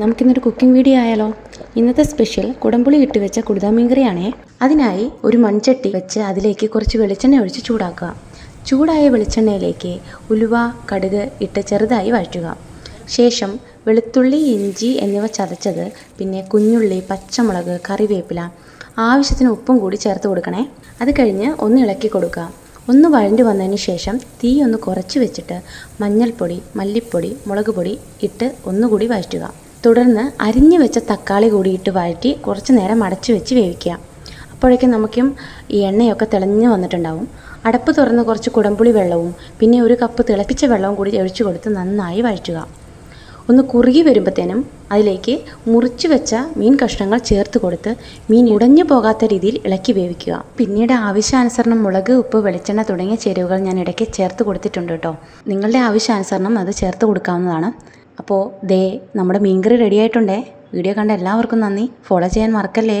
നമുക്കിന്നൊരു cooking video ആയാലോ? ഇന്നത്തെ സ്പെഷ്യൽ കുടംപുളി ഇട്ട് വെച്ച കുടുതാ മീൻകറിയാണേ അതിനായി ഒരു മൺചട്ടി വെച്ച് അതിലേക്ക് കുറച്ച് വെളിച്ചെണ്ണ ഒഴിച്ച് ചൂടാക്കുക. ചൂടായ വെളിച്ചെണ്ണയിലേക്ക് ഉലുവ കടുക് ഇട്ട് ചെറുതായി വഴറ്റുക. ശേഷം വെളുത്തുള്ളി ഇഞ്ചി എന്നിവ ചതച്ചത് പിന്നെ കുഞ്ഞുള്ളി പച്ചമുളക് കറിവേപ്പില ആവശ്യത്തിന് ഉപ്പും കൂടി ചേർത്ത് കൊടുക്കണേ. അത് കഴിഞ്ഞ് ഒന്ന് ഇളക്കി കൊടുക്കുക. ഒന്ന് വഴണ്ടു വന്നതിന് ശേഷം തീ ഒന്ന് കുറച്ച് വെച്ചിട്ട് മഞ്ഞൾപ്പൊടി മല്ലിപ്പൊടി മുളക് പൊടി ഇട്ട് ഒന്നുകൂടി വഴറ്റുക. തുടർന്ന് അരിഞ്ഞു വെച്ച തക്കാളി കൂടിയിട്ട് വഴറ്റി കുറച്ച് നേരം അടച്ചു വെച്ച് വേവിക്കുക. അപ്പോഴേക്കും നമുക്കും ഈ എണ്ണയൊക്കെ തിളഞ്ഞു വന്നിട്ടുണ്ടാവും. അടപ്പ് തുറന്ന് കുറച്ച് കുടംപുളി വെള്ളവും പിന്നെ ഒരു കപ്പ് തിളപ്പിച്ച വെള്ളവും കൂടി ഒഴിച്ചു കൊടുത്ത് നന്നായി വഴറ്റുക. ഒന്ന് കുറുകി വരുമ്പോഴത്തേനും അതിലേക്ക് മുറിച്ച് വെച്ച മീൻ കഷ്ണങ്ങൾ ചേർത്ത് കൊടുത്ത് മീൻ ഉടഞ്ഞു പോകാത്ത രീതിയിൽ ഇളക്കി വേവിക്കുക. പിന്നീട് ആവശ്യാനുസരണം മുളക് ഉപ്പ് വെളിച്ചെണ്ണ തുടങ്ങിയ ചേരുവകൾ ഞാൻ ഇടയ്ക്ക് ചേർത്ത് കൊടുത്തിട്ടുണ്ട് കേട്ടോ. നിങ്ങളുടെ ആവശ്യാനുസരണം അത് ചേർത്ത് കൊടുക്കാവുന്നതാണ്. അപ്പോൾ ദേ നമ്മുടെ മീൻകറി റെഡി ആയിട്ടുണ്ടേ. വീഡിയോ കണ്ട എല്ലാവർക്കും നന്ദി. ഫോളോ ചെയ്യാൻ മറക്കല്ലേ?